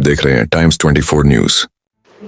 देख रहे हैं टाइम्स 24 न्यूज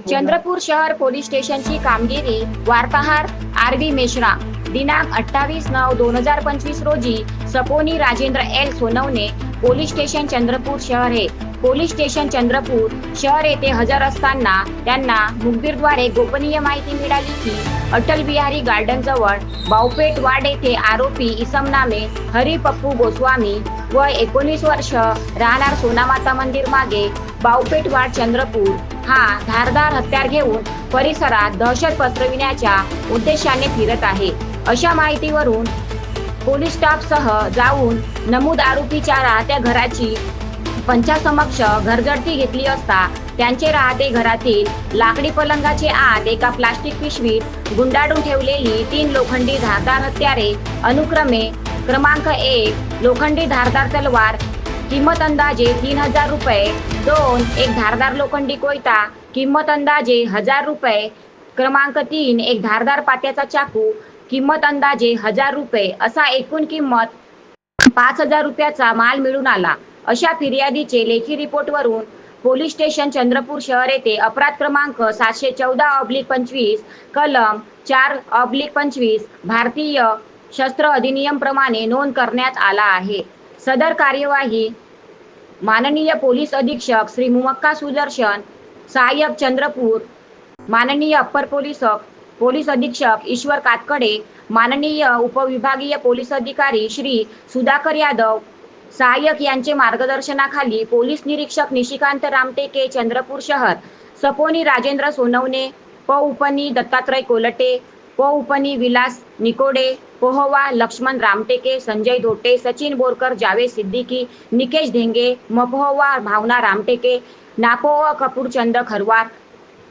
चंद्रपूर शहर पोलीस स्टेशनची कामगिरी वार्ताहर आर बी मिश्रा. दिनांक अठ्ठावीस नऊ दोन हजार पंचवीस रोजी सपोनी Rajendra L. Sonawane police station Chandrapur शहर हे. पोलीस स्टेशन चंद्रपूर शहर येथे हजर असताना त्यांना मुखबीरद्वारे गोपनीय माहिती मिळाली की अटल बिहारी गार्डन जवळ बावपेट वाड येथे आरोपी इसम नामे हरी पप्पू गोस्वामी व एकोणीस वर्ष राहणार सोनामाता मंदिर मागे बावपेट वाड चंद्रपूर. हा धारदार हत्यार घेऊन परिसरात दहशत पसरविण्याच्या उद्देशाने फिरत आहे. अशा माहितीवरून पोलीस स्टाफसह जाऊन नमूद आरोपीच्या राहत्या घराची पंचासमक्ष घरझडती घेतली असता त्यांचे राहते घरातील लाकडी पलंगाचे आत एका प्लास्टिक पिशवीत गुंडाळून ठेवलेली तीन लोखंडी धारदार हत्यारे अनुक्रमे क्रमांक एक लोखंडी धारदार तलवार. किंमत अंदाजे तीन हजार रुपये. दोन एक धारदार लोखंडी कोयता. किंमत अंदाजे हजार रुपये. क्रमांक तीन एक धारदार पात्याचा चाकू. किंमत अंदाजे हजार रुपये. असा एकूण किंमत पाच हजार रुपयाचा माल मिळून आला. अशा फिर्यादीचे लेखी रिपोर्टवरून पोलीस स्टेशन चंद्रपूर शहर येथे अपराध क्रमांक सातशे चौदा ऑब्लिक पंचवीस कलम चार ऑब्लिक पंचवीस भारतीय शस्त्र अधिनियम प्रमाणे नोंद करण्यात आला आहे. सदर कार्यवाही माननीय पोलीस अधीक्षक श्री मुमक्का सुदर्शन सहाय्यक चंद्रपूर माननीय अप्पर पोलीस पोलीस अधीक्षक ईश्वर कातकडे माननीय उपविभागीय पोलीस अधिकारी श्री सुधाकर यादव सहाय्यक यांचे मार्गदर्शनाखाली पोलीस निरीक्षक निशिकांत रामटेके चंद्रपूर शहर सपोनी राजेंद्र सोनवणे प. उपनी दत्तात्रय कोलटे प विलास निकोडे पोहवा लक्ष्मण रामटेके संजय धोटे सचिन बोरकर जावेद सिद्दीकी निकेश धेंगे मपोहवा भावना रामटेके नापोह कपूरचंद खरवार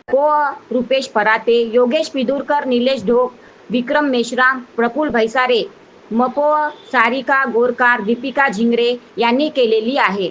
को रुपेश पराते योगेश पिदुरकर निलेश ढोक विक्रम मेश्राम प्रफुल भैसारे मपोह सारिका गोरकार दीपिका झिंगरे यांनी केलेली आहे.